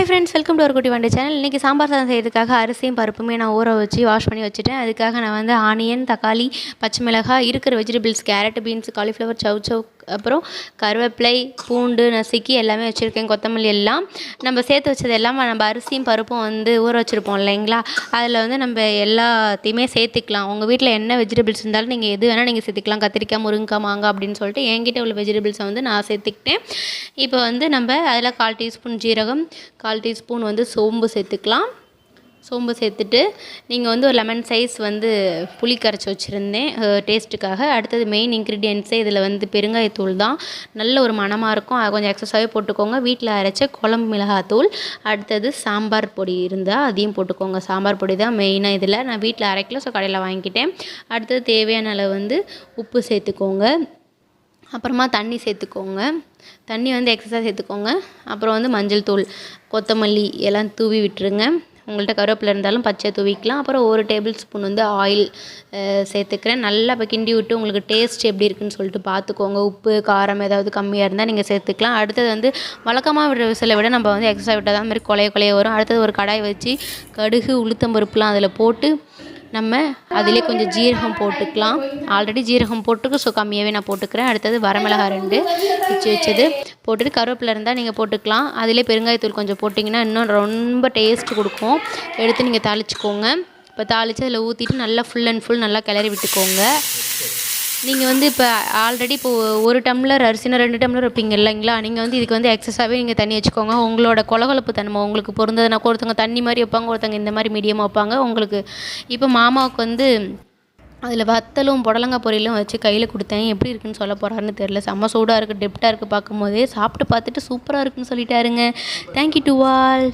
Hi friends welcome to ஒரு குட்டி வண்டி சேனல் இன்றைக்கி சாம்பார் சாதம் செய்யறதுக்காக அரிசியும் பருப்புமே நான் ஊற வச்சு வாஷ் பண்ணி வச்சுட்டேன். அதுக்காக நான் வந்து ஆனியன் தக்காளி பச்சை மிளகாய் இருக்கிற vegetables carrot beans cauliflower chow chow அப்புறம் கருவேப்பிலை பூண்டு நசுக்கி எல்லாமே வச்சுருக்கேன் கொத்தமல்லி எல்லாம். நம்ம சேர்த்து வச்சது எல்லாம் நம்ம அரிசியும் பருப்பும் வந்து ஊற வச்சுருப்போம் இல்லைங்களா? அதில் வந்து நம்ம எல்லாத்தையுமே சேர்த்துக்கலாம். உங்கள் வீட்டில் என்ன வெஜிடபிள்ஸ் இருந்தாலும் நீங்கள் எது வேணால் நீங்கள் சேர்த்துக்கலாம். கத்திரிக்காய் முருங்கைக்காய் மாங்காய் அப்படின்னு சொல்லிட்டு என்கிட்ட உள்ள வெஜிடபிள்ஸை வந்து நான் சேர்த்துக்கிட்டேன். இப்போ வந்து நம்ம அதில் கால் டீஸ்பூன் ஜீரகம் கால் டீஸ்பூன் வந்து சோம்பு சேர்த்துக்கலாம். சோம்பு சேர்த்துட்டு நீங்கள் வந்து ஒரு லெமன் சைஸ் வந்து புளி கரைச்சி வச்சுருந்தேன். டேஸ்ட்டுக்காக அடுத்தது மெயின் இன்க்ரீடியன்ஸே இதில் வந்து பெருங்காயத்தூள் தான். நல்ல ஒரு மணமாக இருக்கும். அதை கொஞ்சம் எக்ஸஸாகவே போட்டுக்கோங்க. வீட்டில் அரைச்ச குழம்பு மிளகாத்தூள். அடுத்தது சாம்பார் பொடி இருந்தால் அதையும் போட்டுக்கோங்க. சாம்பார் பொடி தான் மெயினாக இதில். நான் வீட்டில் அரைக்கல ஸோ கடையில் வாங்கிக்கிட்டேன். அடுத்தது தேவையான அளவு வந்து உப்பு சேர்த்துக்கோங்க. அப்புறமா தண்ணி சேர்த்துக்கோங்க. தண்ணி வந்து எக்ஸஸாக சேர்த்துக்கோங்க. அப்புறம் வந்து மஞ்சள் தூள் கொத்தமல்லி எல்லாம் தூவி விட்டுருங்க. உங்கள்கிட்ட கருவேப்பிலை இருந்தாலும் பச்சை தூவிக்கலாம். அப்புறம் ஒரு டேபிள் ஸ்பூன் வந்து ஆயில் சேர்த்துக்கிறேன். நல்லா இப்போ கிண்டி விட்டு உங்களுக்கு டேஸ்ட் எப்படி இருக்குன்னு சொல்லிட்டு பார்த்துக்கோங்க. உப்பு காரம் ஏதாவது கம்மியாக இருந்தால் நீங்கள் சேர்த்துக்கலாம். அடுத்தது வந்து வழக்கமாக விடுற விசிலை விட நம்ம வந்து எக்ஸ்ட்ரா விட்டால் தான் மாதிரி கொலைய கொலைய வரும். அடுத்தது ஒரு கடாய் வச்சு கடுகு உளுத்தம்பருப்புலாம் அதில் போட்டு நம்ம அதிலே கொஞ்சம் ஜீரகம் போட்டுக்கலாம். ஆல்ரெடி ஜீரகம் போட்டுக்க ஸோ கம்மியாகவே நான் போட்டுக்கிறேன். அடுத்தது வரமிளகா ரெண்டு வச்சு வச்சது. போட்டுட்டு கருவேப்பிலை இருந்தால் நீங்கள் போட்டுக்கலாம். அதிலே பெருங்காயத்தூள் கொஞ்சம் போட்டிங்கன்னா இன்னும் ரொம்ப டேஸ்ட் கொடுக்கும். எடுத்து நீங்கள் தாளிச்சிக்கோங்க. இப்போ தாளித்து அதில் ஊற்றிட்டு நல்லா ஃபுல் அண்ட் ஃபுல் நல்லா கிளறி விட்டுக்கோங்க. நீங்கள் வந்து இப்போ ஆல்ரெடி இப்போ ஒரு டம்ளர் அரிசினா ரெண்டு டம்ளர் வைப்பீங்க இல்லைங்களா? நீங்கள் வந்து இதுக்கு வந்து எக்ஸஸாகவே நீங்கள் தண்ணி வச்சுக்கோங்க. உங்களோட கொலகொலப்பு தன்மை உங்களுக்கு பொருந்ததுனா ஒருத்தவங்க தண்ணி மாதிரி வைப்பாங்க ஒருத்தவங்க இந்த மாதிரி மீடியமாக வைப்பாங்க. உங்களுக்கு இப்போ மாமாவுக்கு வந்து அதில் வத்தலும் புடலங்காய் பொரியலும் வச்சு கையில் கொடுத்தேன். எப்படி இருக்குன்னு சொல்ல போகிறாருன்னு தெரில செம்ம சூடாக இருக்குது டெப்டாக இருக்குது பார்க்கும்போதே. சாப்பிட்டு பார்த்துட்டு சூப்பராக இருக்குன்னு சொல்லிட்டாருங்க. Thank you to all